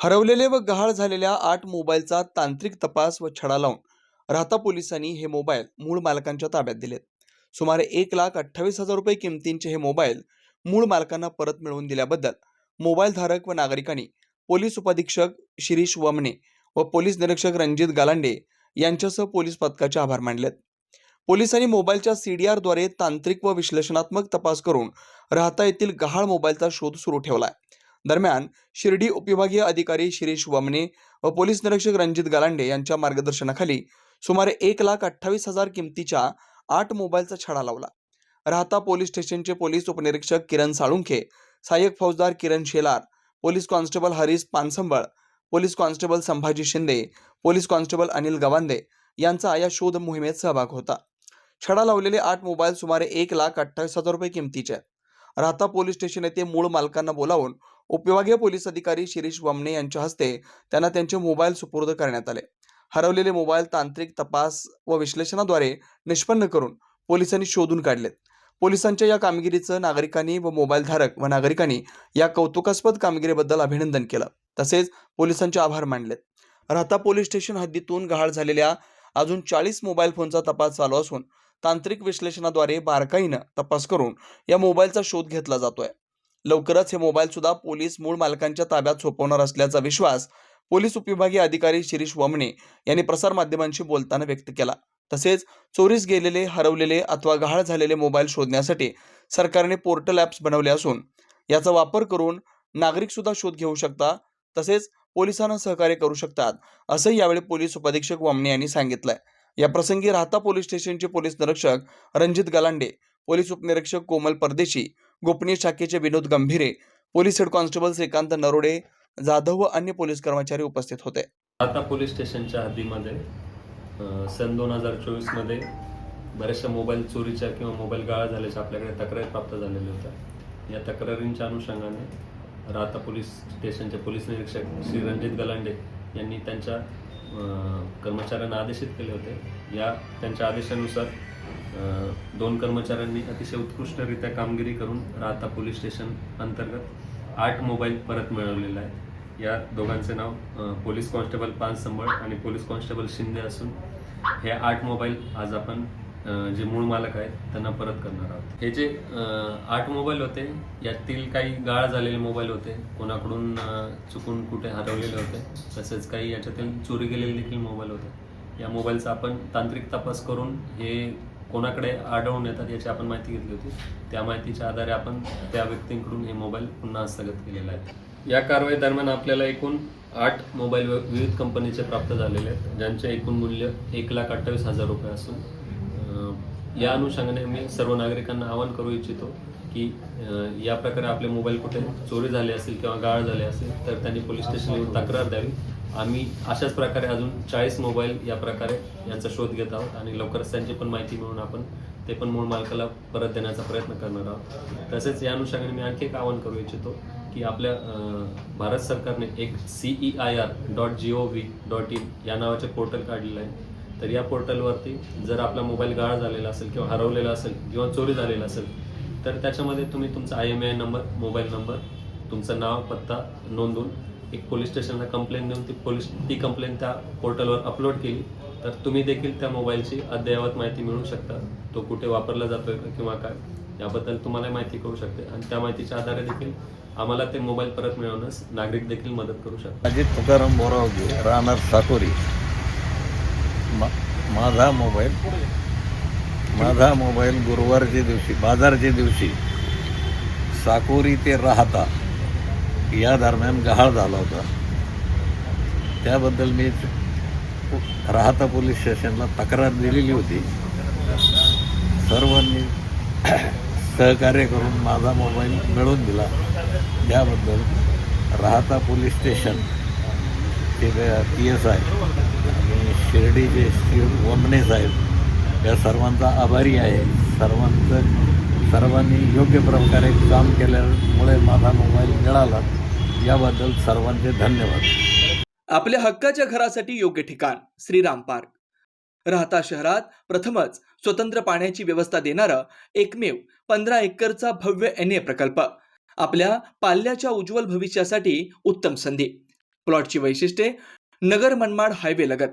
हरवलेले व गहाळ झालेल्या आठ मोबाईलचा तांत्रिक तपास व छडा लावून राहता पोलिसांनी हे मोबाईल मूळ मालकांच्या ताब्यात दिलेत. सुमारे एक लाख अठ्ठावीस हजार रुपये किमतींचे हे मोबाईल मूळ मालकांना परत मिळवून दिल्याबद्दल मोबाईल धारक व नागरिकांनी पोलीस उपाधीक्षक शिरीष वमने व पोलीस निरीक्षक रणजित गालांडे यांच्यासह पोलीस पथकाचे आभार मानलेत. पोलिसांनी मोबाईलच्या सीडीआरद्वारे तांत्रिक व विश्लेषणात्मक तपास करून राहता येथील गहाळ मोबाईलचा शोध सुरू ठेवला आहे दरम्यान शिर्डी उपविभागीय अधिकारी शिरीष वमने व पोलीस निरीक्षक रणजित गालांडे यांच्या मार्गदर्शनाखाली सुमारे एक लाख अठ्ठावीस हजार किमतीच्या आठ मोबाईलचा छडा लावला. राहता पोलीस स्टेशनचे पोलीस उपनिरीक्षक किरण साळुंखे सहाय्यक फौजदार Kiran Shelar police constable Harish Pansambal police constable Sambhaji Shinde police constable Anil Gawande यांचा या शोध मोहिमेत सहभाग होता. छडा लावलेले आठ मोबाईल सुमारे एक लाख अठ्ठावीस हजार रुपये किमतीचे आहेत. राहता पोलीस स्टेशन येथे मूळ मालकांना बोलावून उपविभागीय पोलीस अधिकारी शिरीष वामणे यांच्या हस्ते त्यांना त्यांचे मोबाईल सुपूर्द करण्यात आले. हरवलेले मोबाईल तांत्रिक तपास व विश्लेषणाद्वारे निष्पन्न करून पोलिसांनी शोधून काढलेत. पोलिसांच्या या कामगिरीचं नागरिकांनी व मोबाईल धारक व नागरिकांनी या कौतुकास्पद कामगिरीबद्दल अभिनंदन केलं. तसेच पोलिसांचे आभार मानलेत. राहता पोलीस स्टेशन हद्दीतून गहाळ झालेल्या अजून चाळीस मोबाईल फोनचा तपास चालू असून तांत्रिक विश्लेषणाद्वारे बारकाईनं तपास करून या मोबाईलचा शोध घेतला जातोय. लवकरच हे मोबाईल सुद्धा पोलीस मूळ मालकांच्या ताब्यात सोपवणार असल्याचा विश्वास पोलीस उपविभागीय अधिकारी शिरीष वमने यांनी प्रसारमाध्यमांशी बोलताना व्यक्त केला. तसेच चोरीस गेलेले हरवलेले अथवा गहाळ झालेले मोबाईल शोधण्यासाठी सरकारने पोर्टल ॲप्स बनवले असून याचा वापर करून नागरिक सुद्धा शोध घेऊ शकता तसेच पोलिसांना सहकार्य करू शकतात असंही यावेळी पोलीस उपाधीक्षक वामने यांनी सांगितलंय. या प्रसंगी राहता पोलीस स्टेशनचे पोलीस निरीक्षक रणजित गलांडे पोलीस उपनिरीक्षक कोमल परदेशी गोपनीय शाखेचे Vinod Gambhire police head constable Shrikant Narode Jadhav व अन्य पोलीस कर्मचारी उपस्थित होते. आता पोलीस स्टेशनच्या हद्दीमध्ये सन दोन हजार चोवीसमध्ये बऱ्याचशा मोबाईल चोरीच्या किंवा मोबाईल गाळा झाल्याच्या आपल्याकडे तक्रारी प्राप्त झालेल्या होत्या. या तक्रारींच्या अनुषंगाने राहता पोलीस स्टेशनचे पोलीस निरीक्षक श्री रणजित गलांडे यांनी त्यांच्या कर्मचाऱ्यांना आदेशित केले होते. या त्यांच्या आदेशानुसार दोन कर्मचाऱ्यांनी अतिशय उत्कृष्टरित्या कामगिरी करून राहता पोलीस स्टेशन अंतर्गत आठ मोबाईल परत मिळवलेला आहे या दोघांचे नाव पोलीस कॉन्स्टेबल पान संबळ आणि पोलीस कॉन्स्टेबल शिंदे असून हे आठ मोबाईल आज आपण जे मूळ मालक आहेत त्यांना परत करणार आहोत. हे जे आठ मोबाईल होते यातील काही गाळ झालेले मोबाईल होते कोणाकडून चुकून कुठे हरवलेले होते तसेच काही याच्यातील चोरी गेलेले देखील मोबाईल होते. या मोबाईलचा आपण तांत्रिक तपास करून हे कोणाकडे आढळून येतात याची आपण माहिती घेतली होती. त्या माहितीच्या आधारे आपण त्या व्यक्तींकडून हे मोबाईल पुन्हा हस्तगत केलेला आहे या कारवाई दरम्यान आपल्याला एकूण आठ मोबाईल व- विविध कंपनीचे प्राप्त झालेले आहेत ज्यांचे एकूण मूल्य एक लाख अठ्ठावीस हजार रुपये असून या अनुषंगाने मी सर्व नागरिकांना आवाहन करू इच्छितो की या प्रकारे आपले मोबाईल कुठे चोरी झाले असेल किंवा गाळ झाले असेल तर त्यांनी पोलीस स्टेशनला येऊन तक्रार द्यावी. आम्ही अशाच प्रकारे अजून चाळीस मोबाईल या प्रकारे यांचा शोध घेत आहोत आणि लवकरच त्यांची पण माहिती मिळून आपण ते पण मूळ मालकाला परत देण्याचा प्रयत्न करणार आहोत. तसेच या अनुषंगाने मी आणखी एक आवाहन करू इच्छितो की आपल्या भारत सरकारने एक C E I R dot G O V dot in या नावाचे पोर्टल काढलेलं आहे. तर या पोर्टलवरती जर आपला मोबाईल गाळ झालेला असेल किंवा हरवलेला असेल किंवा चोरी झालेला असेल तर त्याच्यामध्ये तुम्ही तुमचा I M I number mobile number तुमचं नाव पत्ता नोंदवून एक पोलीस स्टेशनला कंप्लेंट देऊन ती पोलीस ती कंप्लेंट त्या पोर्टलवर अपलोड केली तर तुम्ही देखील त्या मोबाईलची अद्ययावत माहिती मिळू शकता. तो कुठे वापरला जातोय का किंवा काय याबद्दल तुम्हाला माहिती कळू शकते. आणि त्या माहितीच्या आधारे देखील आम्हाला ते मोबाईल परत मिळवण्यास नागरिक देखील मदत करू शकतात. अजित तुकाराम बोरावगे राहणार साकोरी. माझा मोबाईल माझा मोबाईल गुरुवारच्या दिवशी बाजारच्या दिवशी साकोरी ते राहता या दरम्यान गहाळ झाला होता. त्याबद्दल मी राहता पोलीस स्टेशनला तक्रार दिलेली होती. सर्वांनी सहकार्य करून माझा मोबाईल मिळवून दिला. त्याबद्दल राहता पोलीस स्टेशन ते पी एस आय शिर्डीचे श्री वमने साहेब या सर्वांचा आभारी आहे. सर्वांचं सर्वांनी योग्य प्रकारे काम केल्यामुळे माझा मोबाईल मिळाला. याबद्दल सर्वांचे धन्यवाद. आपल्या हक्काच्या घरासाठी योग्य ठिकाण श्रीराम पार्क. राहता शहरात प्रथमच स्वतंत्र पाण्याची व्यवस्था देणारं एकमेव पंधरा एकरचा भव्य एन ए प्रकल्प. आपल्या पाल्याच्या उज्ज्वल भविष्यासाठी उत्तम संधी. प्लॉटची वैशिष्ट्ये नगर मनमाड हायवे लगत.